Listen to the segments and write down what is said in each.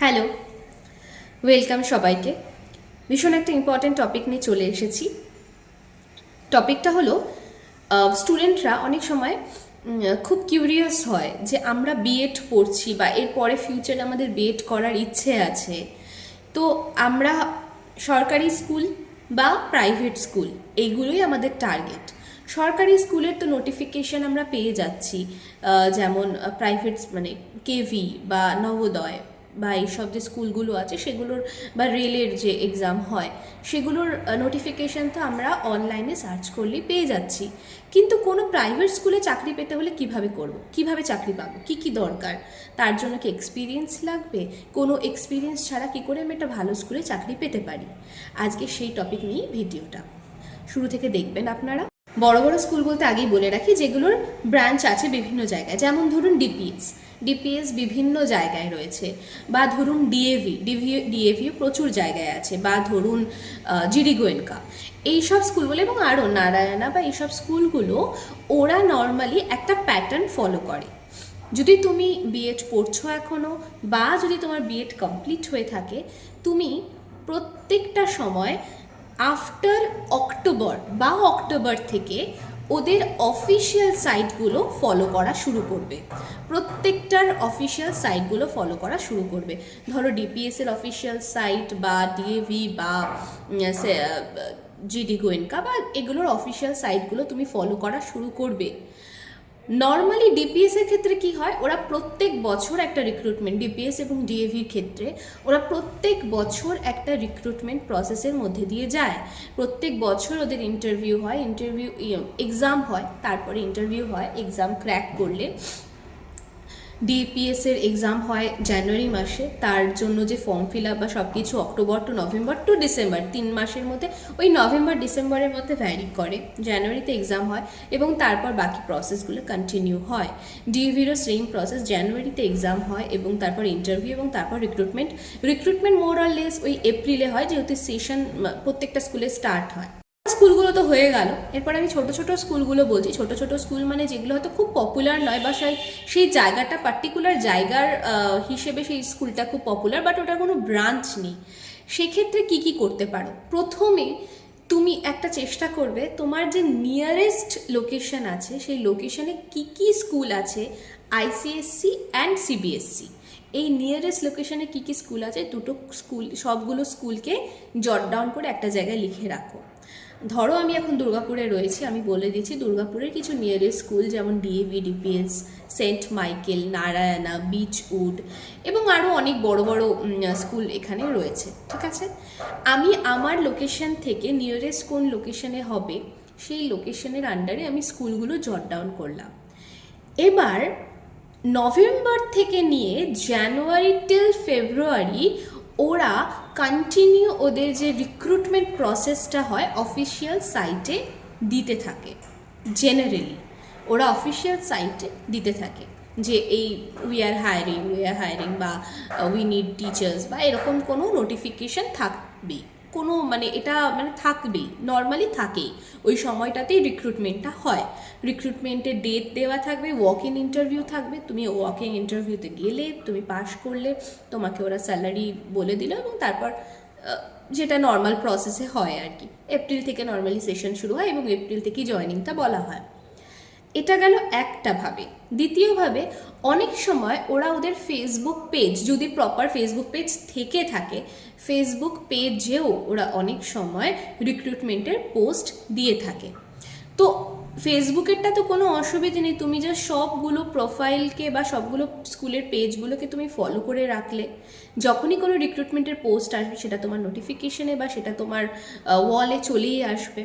Hello welcome সবাইকে। ভীষণ একটা ইম্পর্ট্যান্ট টপিক নিয়ে চলে এসেছি। টপিকটা হলো স্টুডেন্টরা অনেক সময় খুব কিউরিয়াস হয় যে আমরা বিএড পড়ছি বা এরপরে ফিউচারে আমাদের বিএড করার ইচ্ছে আছে। তো আমরা সরকারি স্কুল বা প্রাইভেট স্কুল, এইগুলোই আমাদের টার্গেট সরকারি স্কুলের তো নোটিফিকেশন আমরা পেয়ে যাচ্ছি যেমন প্রাইভেট মানে কেভি বা নবোদয়। বা এইসব যে স্কুলগুলো আছে সেগুলোর বা রেলের যে এক্সাম হয়, সেগুলোর নোটিফিকেশন তো আমরা অনলাইনে সার্চ করলেই পেয়ে যাচ্ছি। কিন্তু কোনো প্রাইভেট স্কুলে চাকরি পেতে হলে কীভাবে করব? কীভাবে চাকরি পাবো? কি কি দরকার? তার জন্য কি এক্সপিরিয়েন্স লাগবে? কোনো এক্সপিরিয়েন্স ছাড়া কি করে আমি একটা ভালো স্কুলে চাকরি পেতে পারি? আজকে সেই টপিক নিয়ে ভিডিওটা শুরু থেকে দেখবেন আপনারা। বড় বড় স্কুল বলতে আগেই বলে রাখি, যেগুলোর ব্রাঞ্চ আছে বিভিন্ন জায়গায়। যেমন ধরুন ডিপিএস ডিপিএস বিভিন্ন জায়গায় রয়েছে। বা ধরুন ডিএভি ডিভি ডিএভিও প্রচুর জায়গায় আছে। বা ধরুন জিডি গোয়েনকা এইসব স্কুলগুলো এবং আরও নারায়ণা বা এইসব স্কুলগুলো ওরা নর্মালি একটা প্যাটার্ন ফলো করে। যদি তুমি বিএড পড়ছো এখনও বা যদি তোমার বিএড কমপ্লিট হয়ে থাকে, তুমি প্রত্যেকটা সময় আফটার অক্টোবর বা অক্টোবর থেকে ওদের অফিসিয়াল সাইটগুলো ফলো করা শুরু করবে। প্রত্যেকটার অফিসিয়াল সাইটগুলো ফলো করা শুরু করবে। ধরো ডিপিএসের অফিসিয়াল সাইট বা ডিএভি বা জিডি গোয়েনকা বা এগুলোর অফিসিয়াল সাইটগুলো তুমি ফলো করা শুরু করবে। নর্মালি ডিপিএস এর ক্ষেত্রে কি হয়? ওরা প্রত্যেক বছর একটা রিক্রুটমেন্ট ডিপিএস এবং ডিএভির ক্ষেত্রে ওরা প্রত্যেক বছর একটা রিক্রুটমেন্ট প্রসেসের মধ্যে দিয়ে যায়। প্রত্যেক বছর ওদের ইন্টারভিউ হয় ইন্টারভিউ এক্সাম হয়, তারপরে ইন্টারভিউ হয় এক্সাম ক্র্যাক করলে। ডিপিএস এর এক্সাম হয় জানুয়ারি মাসে। তার জন্য যে ফর্ম ফিল আপ বা সব কিছু October to November to December তিন মাসের মধ্যে। ওই নভেম্বর ডিসেম্বরের মধ্যে ভ্যারি করে। জানুয়ারিতে এক্সাম হয় এবং তারপর বাকি প্রসেসগুলো কন্টিনিউ হয়। ডিভিরও সেম প্রসেস জানুয়ারিতে এক্সাম হয় এবং তারপর ইন্টারভিউ এবং তারপর recruitment recruitment more or less ওই এপ্রিলে হয়, যেহেতু সেশন প্রত্যেকটা স্কুলে স্টার্ট হয়। স্কুলগুলো তো হয়ে গেল। এরপর আমি ছোট ছোট স্কুলগুলো বলছি। ছোট ছোট স্কুল মানে যেগুলো হয়তো খুব পপুলার নয় বা সেই সেই জায়গাটা পার্টিকুলার জায়গার হিসেবে সেই স্কুলটা খুব পপুলার বাট ওটার কোনো ব্রাঞ্চ নেই। সেক্ষেত্রে কি কি করতে পারো? প্রথমে তুমি একটা চেষ্টা করবে, তোমার যে নিয়ারেস্ট লোকেশন আছে, সেই লোকেশনে কি কি স্কুল আছে? আইসিএসসি অ্যান্ড সিবিএসসি এই নিয়ারেস্ট লোকেশনে কি কি স্কুল আছে? দুটো স্কুল, সবগুলো স্কুলকে জট ডাউন করে একটা জায়গায় লিখে রাখো। ধরো আমি এখন দুর্গাপুরে রয়েছি, আমি বলে দিচ্ছি দুর্গাপুরের কিছু নিয়ারেস্ট স্কুল যেমন DAV DPS Saint Michael Narayana Beechwood এবং আরও অনেক বড় বড় স্কুল এখানে রয়েছে, ঠিক আছে? আমি আমার লোকেশন থেকে নিয়ারেস্ট কোন লোকেশনে হবে, সেই লোকেশনের আন্ডারে আমি স্কুলগুলো জট ডাউন করলাম। এবার নভেম্বর থেকে নিয়ে জানুয়ারি টিল ফেব্রুয়ারি ওরা কন্টিনিউ ওদের যে রিক্রুটমেন্ট প্রসেসটা হয় অফিসিয়াল সাইটে দিতে থাকে জেনারেলি ওরা অফিসিয়াল সাইটে দিতে থাকে যে এই we are hiring we are hiring বা উই নিড টিচার্স বা এরকম কোনো নোটিফিকেশান থাকবেই। কোনো মানে এটা মানে থাকবেই নর্মালি থাকেই। ওই সময়টাতেই রিক্রুটমেন্টটা হয়। রিক্রুটমেন্টের ডেট দেওয়া থাকবে ওয়াক ইন ইন্টারভিউ থাকবে। তুমি ওয়াক ইন ইন্টারভিউতে গেলে, তুমি পাশ করলে, তোমাকে ওরা স্যালারি বলে দিল এবং তারপর যেটা নর্মাল প্রসেসে হয় আর কি। এপ্রিল থেকে নর্মালি সেশন শুরু হয় এবং এপ্রিল থেকেই জয়নিংটা বলা হয়। এটা গেল একটা ভাবে। দ্বিতীয়ভাবে অনেক সময় ওরা ওদের ফেসবুক পেজ যদি প্রপার ফেসবুক পেজ থেকে থাকে ফেসবুক পেজেও ওরা অনেক সময় রিক্রুটমেন্টের পোস্ট দিয়ে থাকে। তো ফেসবুকেরটা তো কোনো অসুবিধে নেই, তুমি যে সবগুলো প্রোফাইলকে বা সবগুলো স্কুলের পেজগুলোকে তুমি ফলো করে রাখলে। যখনই কোনো রিক্রুটমেন্টের পোস্ট আসবে, সেটা তোমার নোটিফিকেশনে বা সেটা তোমার ওয়ালে চলেই আসবে।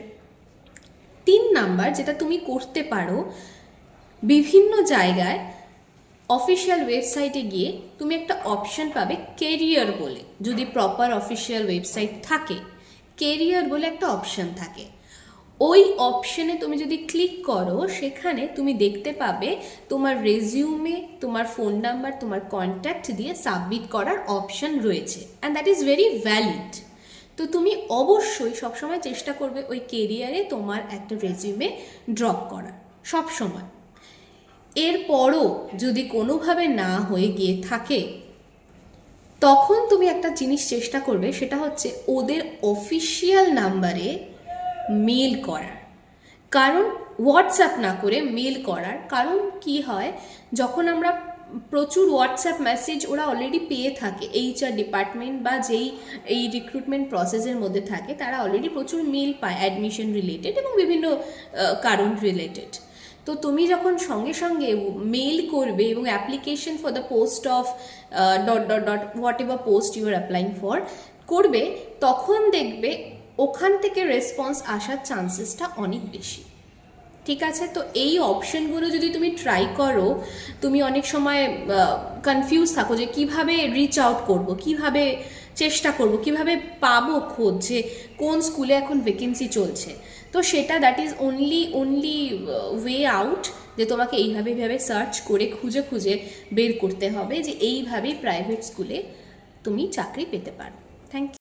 তিন নাম্বার যেটা তুমি করতে পারো, বিভিন্ন জায়গায় অফিসিয়াল ওয়েবসাইটে গিয়ে তুমি একটা অপশন পাবে কেরিয়ার বলে। যদি প্রপার অফিসিয়াল ওয়েবসাইট থাকে কেরিয়ার বলে একটা অপশন থাকে। ওই অপশনে তুমি যদি ক্লিক করো, সেখানে তুমি দেখতে পাবে তোমার রেজিউমে তোমার ফোন নাম্বার তোমার কন্ট্যাক্ট দিয়ে সাবমিট করার অপশন রয়েছে। And that is very valid তো তুমি অবশ্যই সবসময় চেষ্টা করবে ওই কেরিয়ারে তোমার একটা রেজিউমে ড্রপ করার, সবসময়। এরপরও যদি কোনোভাবে না হয়ে গিয়ে থাকে, তখন তুমি একটা জিনিস চেষ্টা করবে, সেটা হচ্ছে ওদের অফিসিয়াল নাম্বারে মেল করার। কারণ হোয়াটসঅ্যাপ না করে মেল করার। কারণ কি হয়, যখন আমরা প্রচুর হোয়াটসঅ্যাপ মেসেজ ওরা অলরেডি পেয়ে থাকে এইচআর ডিপার্টমেন্ট বা যেই এই রিক্রুটমেন্ট প্রসেসের মধ্যে থাকে, তারা অলরেডি প্রচুর মেল পায় অ্যাডমিশন রিলেটেড এবং বিভিন্ন কারণ রিলেটেড তো তুমি যখন সঙ্গে সঙ্গে মেল করবে এবং application for the post of dot dot dot whatever post you are applying for করবে, তখন দেখবে ওখান থেকে রেসপন্স আসার চান্সেসটা অনেক বেশি। ঠিক আছে? তো এই অপশনগুলো যদি তুমি ট্রাই করো, তুমি অনেক সময় কনফিউজ থাকো যে কীভাবে রিচ আউট করব, কীভাবে চেষ্টা করব, কীভাবে পাবো খোঁজ যে কোন স্কুলে এখন ভ্যাকেন্সি চলছে। তো সেটা that is only only way out যে তোমাকে এইভাবে এইভাবে সার্চ করে খুঁজে খুঁজে বের করতে হবে যে এইভাবেই প্রাইভেট স্কুলে তুমি চাকরি পেতে পারো। Thank you